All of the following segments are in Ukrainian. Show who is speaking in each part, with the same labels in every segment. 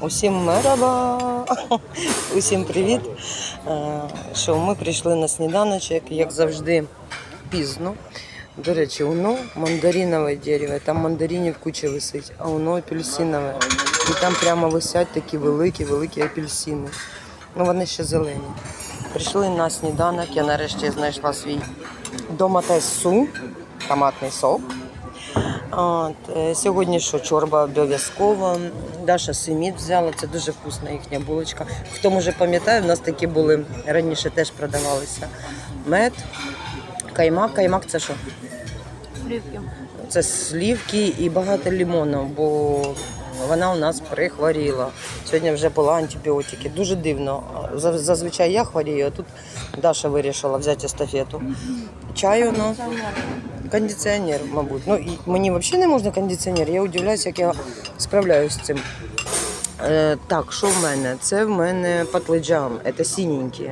Speaker 1: Усім мераба! Усім привіт! Е, Що ми прийшли на сніданочок, як завжди, пізно. До речі, воно мандаринове дерево, там мандаринів куча висить, а воно апельсинове. І там прямо висять такі великі, великі апельсини. Ну вони ще зелені. Прийшли на сніданок, я нарешті знайшла свій доматесу, томатний сок. От, е, сьогодні що чорба обов'язково. Даша Симіт взяла, це дуже вкусна їхня булочка. Хто може пам'ятає, в нас такі були раніше теж продавалися. Мед, каймак. Каймак це що?
Speaker 2: Сливки.
Speaker 1: Це слівки і багато лимону, бо вона у нас прихворіла. Сьогодні вже була антибіотики. Дуже дивно. Зазвичай я хворію, а тут Даша вирішила взяти естафету. Чаю, ну. Кондиціонер, мабуть. Ну, мені взагалі не можна кондиціонер. Я удивляюся, як я справляюся з цим. Е, так, що в мене? Це в мене патлиджан, це синенькі.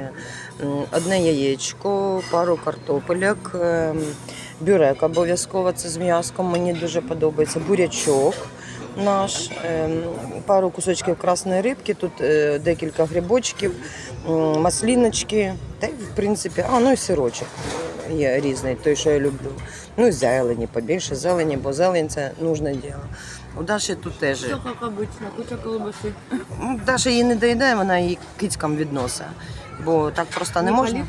Speaker 1: Одне яєчко, пару картопельок, ем, бюрек обов'язково, це з м'яском, мені дуже подобається. Бурячок наш, ем, пару кусочків красної рибки, тут е, декілька грибочків, масліночки, та й в принципі, а ну і сирочок є різний, той, що я люблю. Ну і зелені, побільше зелені, бо зелень це нужне діло. У Даші тут теж.
Speaker 2: Все как обычно, куча колбасы.
Speaker 1: Ну, Даша її не доїдає, вона її кицькам відносить. Бо так просто не можна.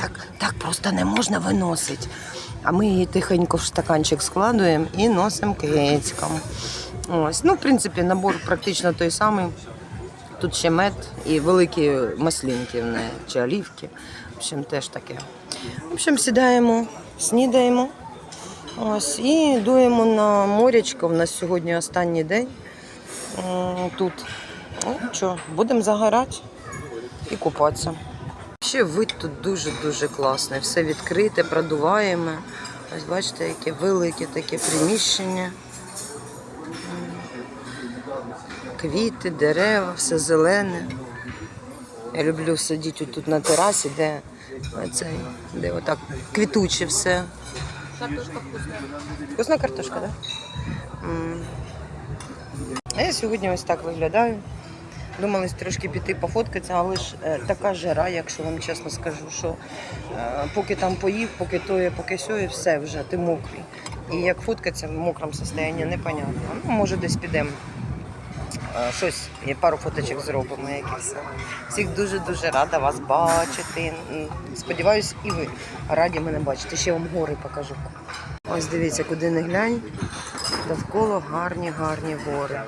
Speaker 1: Так, так просто не можна виносити. А ми її тихенько в стаканчик складуємо і носимо кицькам. Ось. Ну, в принципі, набор практично той самий. Тут ще мед і великі маслінки в неї, чи олівки. В общем, теж таке. В общем, сідаємо, снідаємо. Ось, і дуємо на морячко. У нас сьогодні останній день тут. Ну, що, будемо загорати і купатися. Ще вид тут дуже-дуже класний. Все відкрите, продуваємо. Ось бачите, яке велике таке приміщення. Квіти, дерева, все зелене. Я люблю сидіти тут на терасі, де, оцей, де отак квітуче все.
Speaker 2: Картошка вкусная.
Speaker 1: Вкусна картошка, так? Да? А я сьогодні ось так виглядаю. Думали трошки піти пофоткатися, але ж е, така жара, якщо вам чесно скажу, що е, поки там поїв, поки тоє, поки сьоє, все вже, ти мокрий. І як фоткатися в мокрому стані, непонятно. Ну, може, десь підемо. Щось, пару фоточок зробимо, якісь. Всіх дуже-дуже рада вас бачити. Сподіваюсь, і ви раді мене бачити. Ще вам гори покажу. Ось дивіться, куди не глянь. Довкола гарні, гарні гори.